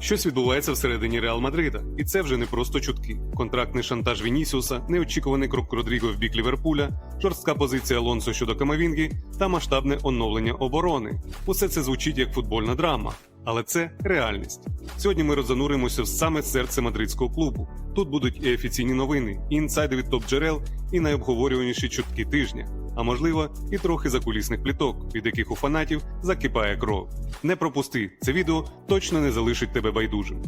Щось відбувається всередині Реал Мадрида, і це вже не просто чутки. Контрактний шантаж Вінісіуса, неочікуваний крок Родріго в бік Ліверпуля, жорстка позиція Алонсо щодо Камавінги та масштабне оновлення оборони. Усе це звучить як футбольна драма, але це реальність. Сьогодні ми розануримося в саме серце мадридського клубу. Тут будуть і офіційні новини, і інсайди від топ-джерел, і найобговорюваніші чутки тижня. А можливо, і трохи закулісних пліток, від яких у фанатів закипає кров. Не пропусти, це відео точно не залишить тебе байдужим.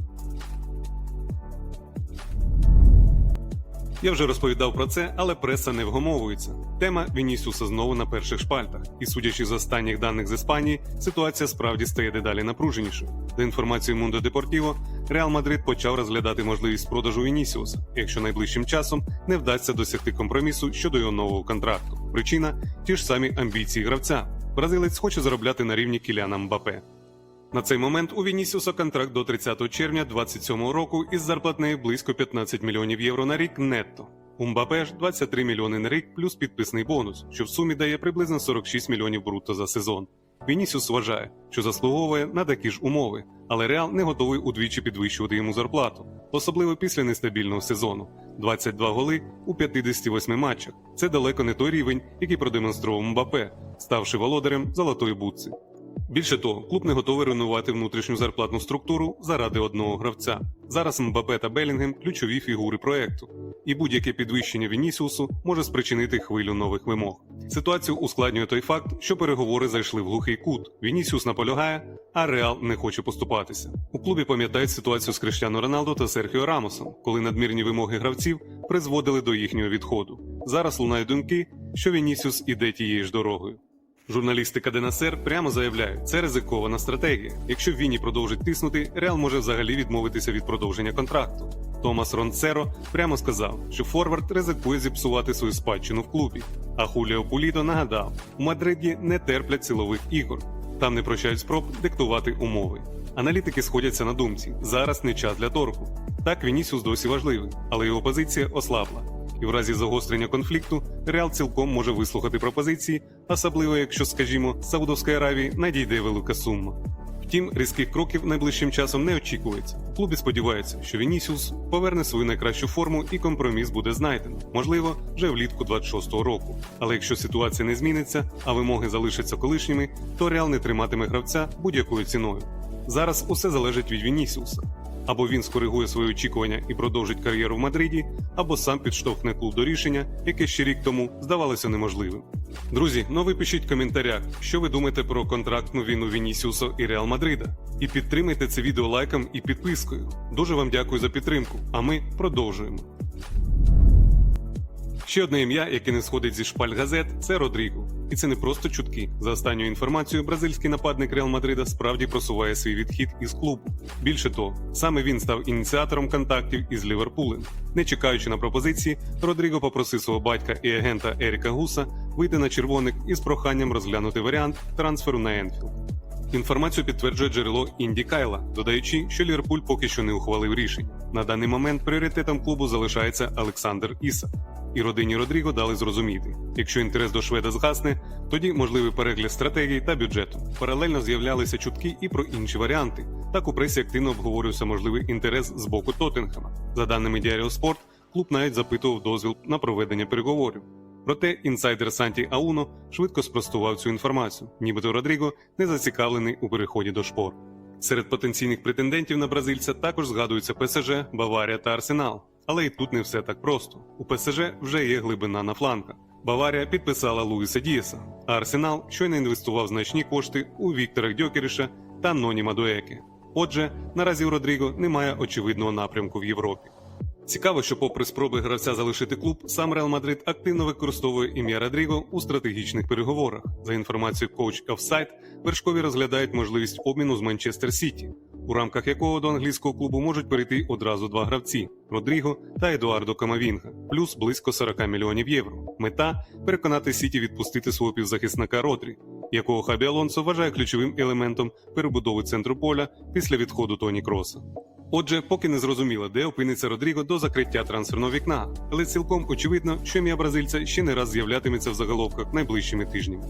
Я вже розповідав про це, але преса не вгомовується. Тема Вінісіуса знову на перших шпальтах, і судячи з останніх даних з Іспанії, ситуація справді стає дедалі напруженішою. За інформацією Mundo Deportivo, Реал Мадрид почав розглядати можливість продажу Вінісіуса, якщо найближчим часом не вдасться досягти компромісу щодо його нового контракту. Причина ті ж самі амбіції гравця. Бразилець хоче заробляти на рівні Кіляна Мбапе. На цей момент у Вінісіуса контракт до 30 червня 27 року із зарплатнею близько 15 мільйонів євро на рік нетто. У Мбапе ж 23 мільйони на рік плюс підписний бонус, що в сумі дає приблизно 46 мільйонів брутто за сезон. Вінісіус вважає, що заслуговує на такі ж умови, але Реал не готовий удвічі підвищувати йому зарплату, особливо після нестабільного сезону. 22 голи у 58 матчах. Це далеко не той рівень, який продемонстрував Мбапе, ставши володарем золотої бутси. Більше того, клуб не готовий руйнувати внутрішню зарплатну структуру заради одного гравця. Зараз Мбапе та Белінгем ключові фігури проекту, і будь-яке підвищення Вінісіусу може спричинити хвилю нових вимог. Ситуацію ускладнює той факт, що переговори зайшли в глухий кут. Вінісіус наполягає, а Реал не хоче поступатися. У клубі пам'ятають ситуацію з Криштіано Роналдо та Серхіо Рамосом, коли надмірні вимоги гравців призводили до їхнього відходу. Зараз лунають думки, що Вінісіус іде тією ж дорогою. Журналісти Каденасер прямо заявляють, це ризикована стратегія. Якщо Віні продовжить тиснути, Реал може взагалі відмовитися від продовження контракту. Томас Ронцеро прямо сказав, що Форвард ризикує зіпсувати свою спадщину в клубі. А Хуліо Пулідо нагадав, у Мадриді не терплять силових ігор, там не прощають спроб диктувати умови. Аналітики сходяться на думці: зараз не час для торгу. Так Вінісіус досі важливий, але його позиція ослабла і в разі загострення конфлікту Реал цілком може вислухати пропозиції, особливо якщо, скажімо, з Саудовської Аравії надійде велика сума. Втім, різких кроків найближчим часом не очікується. Клубі сподіваються, що Вінісіус поверне свою найкращу форму і компроміс буде знайдено, можливо, вже влітку 26-го року. Але якщо ситуація не зміниться, а вимоги залишаться колишніми, то Реал не триматиме гравця будь-якою ціною. Зараз усе залежить від Вінісіуса. Або він скоригує свої очікування і продовжить кар'єру в Мадриді, або сам підштовхне клуб до рішення, яке ще рік тому здавалося неможливим. Друзі, ну ви пишіть в коментарях, що ви думаєте про контрактну війну Вінісіусо і Реал Мадрида. І підтримайте це відео лайком і підпискою. Дуже вам дякую за підтримку, а ми продовжуємо. Ще одне ім'я, яке не сходить зі шпаль газет, це Родріго. І це не просто чутки. За останньою інформацією, бразильський нападник Реал Мадрида справді просуває свій відхід із клубу. Більше того, саме він став ініціатором контактів із Ліверпулем. Не чекаючи на пропозиції, Родріго попросив свого батька і агента Еріка Гуса вийти на червоник із проханням розглянути варіант трансферу на Енфілд. Інформацію підтверджує джерело Інді Кайла, додаючи, що Ліверпуль поки що не ухвалив рішень. На даний момент пріоритетом клубу залишається Олександр Іса. І родині Родріго дали зрозуміти, якщо інтерес до шведа згасне, тоді можливий перегляд стратегії та бюджету. Паралельно з'являлися чутки і про інші варіанти. Так у пресі активно обговорювався можливий інтерес з боку Тоттенхема. За даними Діаріо Спорт, клуб навіть запитував дозвіл на проведення переговорів. Проте інсайдер Санті Ауно швидко спростував цю інформацію, нібито Родріго не зацікавлений у переході до шпор. Серед потенційних претендентів на бразильця також згадуються ПСЖ, Баварія та Арсенал. Але і тут не все так просто. У ПСЖ вже є глибина на флангах. Баварія підписала Луїса Дієса, а Арсенал щойно інвестував значні кошти у Віктора Дьокеріша та Ноні Мадуеке. Отже, наразі у Родріго немає очевидного напрямку в Європі. Цікаво, що, попри спроби гравця залишити клуб, сам Реал Мадрид активно використовує ім'я Родріго у стратегічних переговорах. За інформацією Coach Offside, вершкові розглядають можливість обміну з Манчестер Сіті, у рамках якого до англійського клубу можуть перейти одразу два гравці Родріго та Едуардо Камавінга, плюс близько 40 мільйонів євро. Мета переконати Сіті відпустити свого півзахисника Родрі, якого Хабі Алонсо вважає ключовим елементом перебудови центру поля після відходу Тоні Кроса. Отже, поки не зрозуміло, де опиниться Родріго до закриття трансферного вікна, але цілком очевидно, що ім'я бразильця ще не раз з'являтиметься в заголовках найближчими тижнями.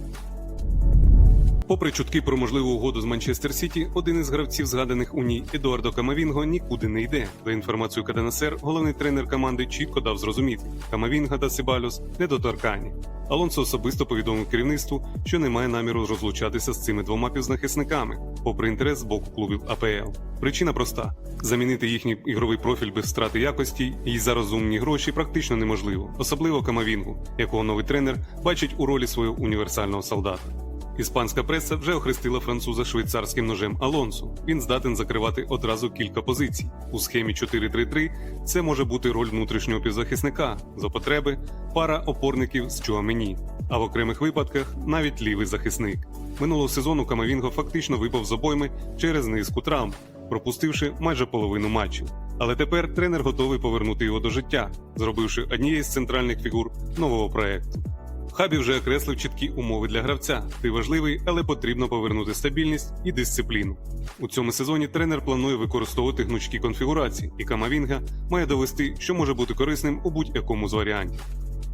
Попри чутки про можливу угоду з Манчестер Сіті, один із гравців, згаданих у ній Едуардо Камавінго, нікуди не йде. За інформацією КДНСР, головний тренер команди чітко дав зрозуміти, Камавінга та Сибальос недоторкані. Алонсо особисто повідомив керівництву, що не має наміру розлучатися з цими двома півзахисниками, попри інтерес з боку клубів АПЛ. Причина проста: замінити їхній ігровий профіль без втрати якості і за розумні гроші практично неможливо, особливо Камавінгу, якого новий тренер бачить у ролі свого універсального солдата. Іспанська преса вже охрестила француза швейцарським ножем Алонсо. Він здатен закривати одразу кілька позицій. У схемі 4-3-3 це може бути роль внутрішнього півзахисника за потреби, пара опорників з Чуамені, а в окремих випадках навіть лівий захисник. Минулого сезону Камавінго фактично випав з обойми через низку травм, пропустивши майже половину матчів. Але тепер тренер готовий повернути його до життя, зробивши однією з центральних фігур нового проекту. Хабі вже окреслив чіткі умови для гравця. Ти важливий, але потрібно повернути стабільність і дисципліну. У цьому сезоні тренер планує використовувати гнучкі конфігурації, і Камавінга має довести, що може бути корисним у будь-якому з варіантів.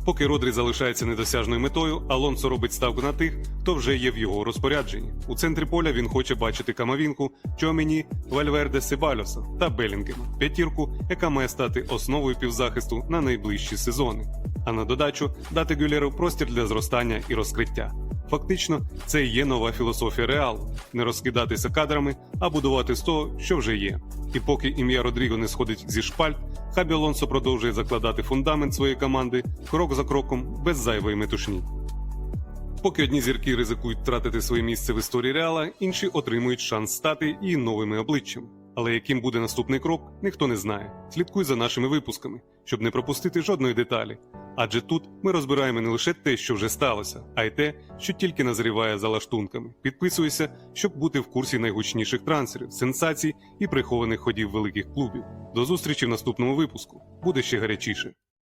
Поки Родрі залишається недосяжною метою, Алонсо робить ставку на тих, хто вже є в його розпорядженні. У центрі поля він хоче бачити Камавінку, Чомені, Вальверде Сибальоса та Белінгема, п'ятірку, яка має стати основою півзахисту на найближчі сезони. А на додачу дати Гюлєру простір для зростання і розкриття. Фактично, це і є нова філософія реалу: не розкидатися кадрами, а будувати з того, що вже є. І поки ім'я Родріго не сходить зі шпальт, Хабі Алонсо продовжує закладати фундамент своєї команди крок за кроком без зайвої метушні. Поки одні зірки ризикують втратити своє місце в історії реала, інші отримують шанс стати і новими обличчями. Але яким буде наступний крок, ніхто не знає. Слідкуй за нашими випусками, щоб не пропустити жодної деталі. Адже тут ми розбираємо не лише те, що вже сталося, а й те, що тільки назріває за лаштунками. Підписуйся, щоб бути в курсі найгучніших трансерів, сенсацій і прихованих ходів великих клубів. До зустрічі в наступному випуску. Буде ще гарячіше.